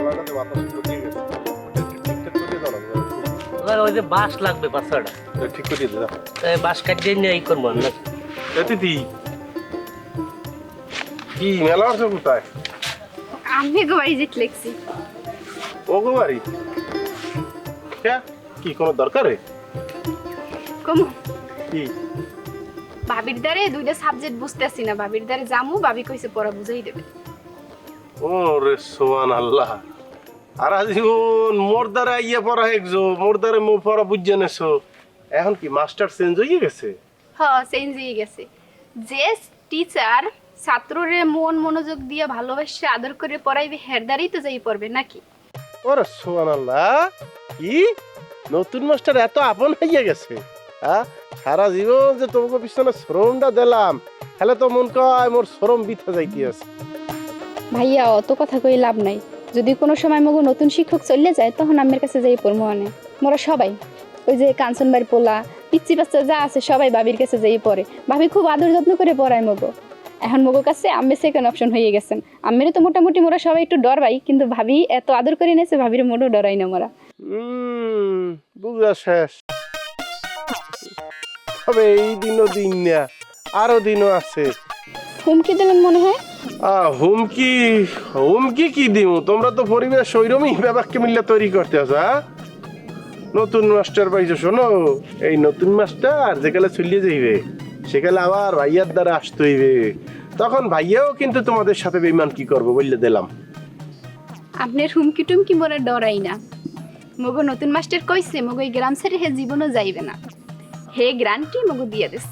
জানালাটাতে বাতাস ঢুকে গেছে ঠিকঠাক করে দাও না ওই ওই যে বাঁশ লাগবে পাঁচ ঠিক করে দিয়ে দাও। এই বাঁশ কাটিয়ে নিয়ে এই করব না দিদি। কি? মেলা আছে কোথায়? আমি গো বাড়ি যেতে ও গো বাড়ি? কে? কি কোনো দরকারে? কমু। কি? ভাবির দ্বারে দুইটা সাবজেক্ট বুঝতেছি না। ভাবির দ্বারে জামু ভাবি কইছে পড়া বুঝাই দেবে। ও রে সোহান আল্লাহ আর আজীবন মোর দ্বারা ইয়ে পড়া হেকজো মোর দ্বারা মো পড়া বুঝে নেছো। এখন কি মাস্টার চেঞ্জ হয়ে গেছে? হ চেঞ্জ হয়ে গেছে। যে টিচার ছাত্ররে মন মনোযোগ দিয়ে ভালোবাসে আদর করে পড়াইবে হের দ্বারাই তো যাই পড়বে নাকি? ওরে সোহান আল্লাহ কি? নতুন মাস্টার এত আপন হইয়া গেছে হ্যাঁ সারা জীবন যে তোমাকে পিছনে শ্রমটা দিলাম তাহলে তো মন কয় মোর শ্রম বিথা যাইতে আছে ভাইয়া অত কথা কই লাভ নাই। যদি কোনো সময় মগো নতুন শিক্ষক চলে যায় তখন আমার কাছে যাই পড়ব মানে মোরা সবাই ওই যে কাঞ্চনবাড়ি পোলা পিচ্ছি বাচ্চা যা আছে সবাই ভাবির কাছে যাই পড়ে। ভাবি খুব আদর যত্ন করে পড়ায় মগো। এখন মগো কাছে আম্মে সেকেন্ড অপশন হয়ে গেছেন। আম্মের তো মোটামুটি মোরা সবাই একটু ডর পাই কিন্তু ভাবি এত আদর করে নিয়েছে ভাবির মোটেও ডরাই না মোরা। বুঝা শেষ। তবে এই দিনও দিন না আরও দিনও আছে। হুমকি দিলেন মনে হয়? হুমকি হুমকি কি দিও তোমরা তো পরিবেশ ব্যাপারকে মিললে তৈরি করতে আছো হ্যাঁ? নতুন মাস্টার পাইছো শোনো এই নতুন মাস্টার যেকালে চলিয়ে যাইবে সেকালে আবার ভাইয়ার দ্বারা আসতে হইবে। তখন ভাইয়াও কিন্তু তোমাদের সাথে বেইমান কি করব বললে দিলাম। আপনার হুমকি টুমকি মোরা ডরাই না। মগো নতুন মাস্টার কইছে মগো এই গ্রাম ছেড়ে হে জীবনও যাইবে না। হে গ্রান্টি মগো দিয়ে দিস।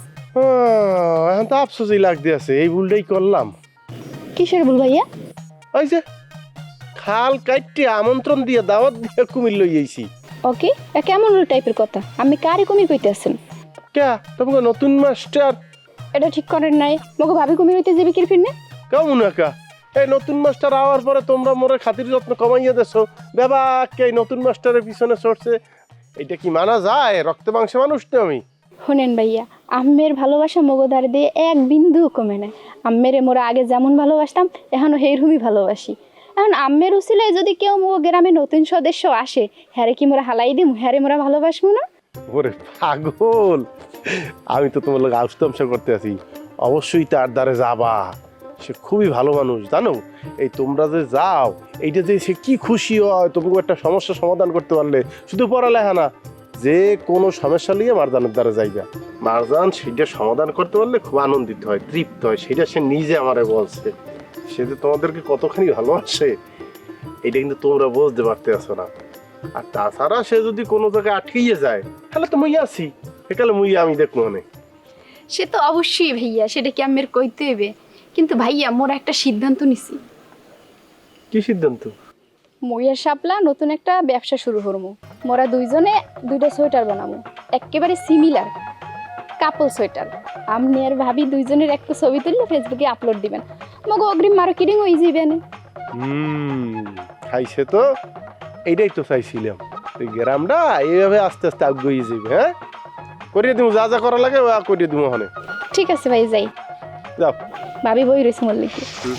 এখন তো আফসোসই লাগতে আছে এই ভুলটাই করলাম। কিসের ভুল ভাইয়া? ওই যে খাল কাইটে আমন্ত্রণ দিয়ে দাওয়াত দিয়ে কুমির লই আইছি। ওকে এ কেমন টাইপের কথা? আমি কারে কমি কইতেছেন? কে তোমাকে নতুন মাস্টার? এটা ঠিক করেন নাই। মগো ভাবি কমি হইতে যাবে কি ফিরনে? কেমন একা? এই নতুন মাস্টার আওয়ার পরে তোমরা মোরে খাতির যত্ন কমাইয়া দেছো। বেবাকে এই নতুন মাস্টারের পিছনে চড়ছে এটা কি মানা যায়? রক্ত মাংস মানুষ তো আমি। শুনেন ভাইয়া, আম্মের ভালোবাসা মগো দ্বারে দিয়ে এক বিন্দু কমে নেয় আম্মেরে মোরা আগে যেমন ভালোবাসতাম এখনও হেরহুমি ভালোবাসি। এখন আম্মের উসিলায় যদি কেউ মগো গ্রামে নতুন সদস্য আসে, হ্যারে কি মোরা হালাই দিম? হ্যারে মোরা ভালোবাসবো না? ওরে পাগল! আমি তো তোমার লোক আউস্তামশা করতে আছি। অবশ্যই তার দ্বারে যাবা। সে খুবই ভালো মানুষ, জানো? এই তোমরা যে যাও, এইটা যে সে কি খুশি হয় তোমাকে একটা সমস্যা সমাধান করতে পারলে। শুধু পড়ালেখা না যে কোনো সমস্যা নিয়ে মারজানের দ্বারা যাইবা। মারজান সেটা সমাধান করতে পারলে খুব আনন্দিত হয় তৃপ্ত হয় সেটা সে নিজে আমারে বলছে। সে যে তোমাদেরকে কতখানি ভালোবাসে এটা কিন্তু তোমরা বুঝতে পারতে আছো না। আর তাছাড়া সে যদি কোনো জায়গায় আটকিয়ে যায় তাহলে তো মুই আছি। সেকালে মুই আমি দেখব মানে সে তো অবশ্যই ভাইয়া সেটা কি আম্মের কইতে হইবে? কিন্তু ভাইয়া মোরা একটা সিদ্ধান্ত নিছি। কি সিদ্ধান্ত? মইয়ার শাপলা নতুন একটা ব্যবসা শুরু করব মোরা দুইজনে দুইটা সোয়েটার বানাবো একেবারে সিমিলার কাপল সোয়েটার। আপনি আর ভাবি দুইজনের একটা ছবি তুললে ফেসবুকে আপলোড দিবেন। মগো অগ্রিম মার্কেটিং হয়ে যাবেন হুম খাইছে তো? এইটাই তো চাইছিলাম। এই গ্রামটা এইভাবে আস্তে আস্তে আগুয়ে যাবে হ্যাঁ? করিয়ে দিব যা যা করা লাগে ওয়া করিয়ে দিব ওখানে। ঠিক আছে ভাই যাই। যাও। ভাবি বই রয়েছে হুম।